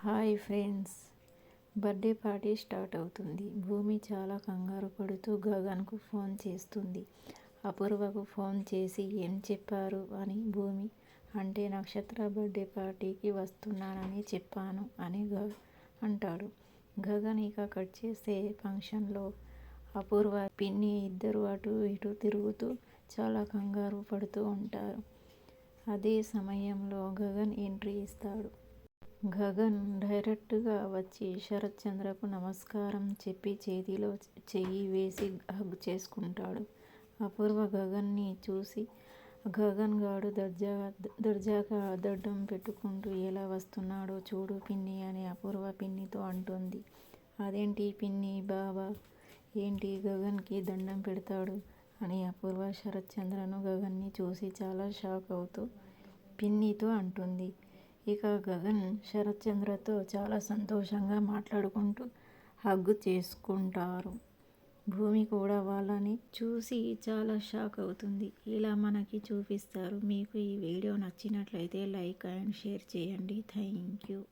Hi friends. Birthday party start అవుతుంది. భూమి చాలా కంగారు పడుతూ గగన్కు ఫోన్ చేస్తుంది. అపూర్వకు ఫోన్ చేసి ఏం చెప్పారు అని భూమి. అంటే నక్షత్ర బర్త్డే పార్టీకి వస్తున్నానని చెప్పాను అని గ అంటాడు. గగన్ ఇక కట్ చేసే ఫంక్షన్లో అపూర్వ పిన్ని ఇద్దరు అటు ఇటు తిరుగుతూ చాలా కంగారు పడుతూ ఉంటారు. అదే సమయంలో గగన్ ఎంట్రీ ఇస్తాడు. గగన్ డైరెక్ట్గా వచ్చి శరత్ చంద్రకు నమస్కారం చెప్పి చేతిలో చెయ్యి వేసి హగ్ చేసుకుంటాడు. అపూర్వ గగన్ని చూసి గగన్ గాడు దర్జా దర్జాగా దడ్డం పెట్టుకుంటూ ఎలా వస్తున్నాడో చూడు పిన్ని అని అపూర్వ పిన్నితో అంటుంది. అదేంటి పిన్ని బాబా ఏంటి గగన్కి దండం పెడతాడు? అని అపూర్వ శరత్ చంద్రను గగన్ని చూసి చాలా షాక్ అవుతూ పిన్నితో అంటుంది. ఇక గగన్ శరత్చంద్రతో చాలా సంతోషంగా మాట్లాడుకుంటూ హగ్గు చేసుకుంటారు. భూమి కూడా వాళ్ళని చూసి చాలా షాక్ అవుతుంది. ఇలా మనకి చూపిస్తారు. మీకు ఈ వీడియో నచ్చినట్లయితే లైక్ అండ్ షేర్ చేయండి. Thank you.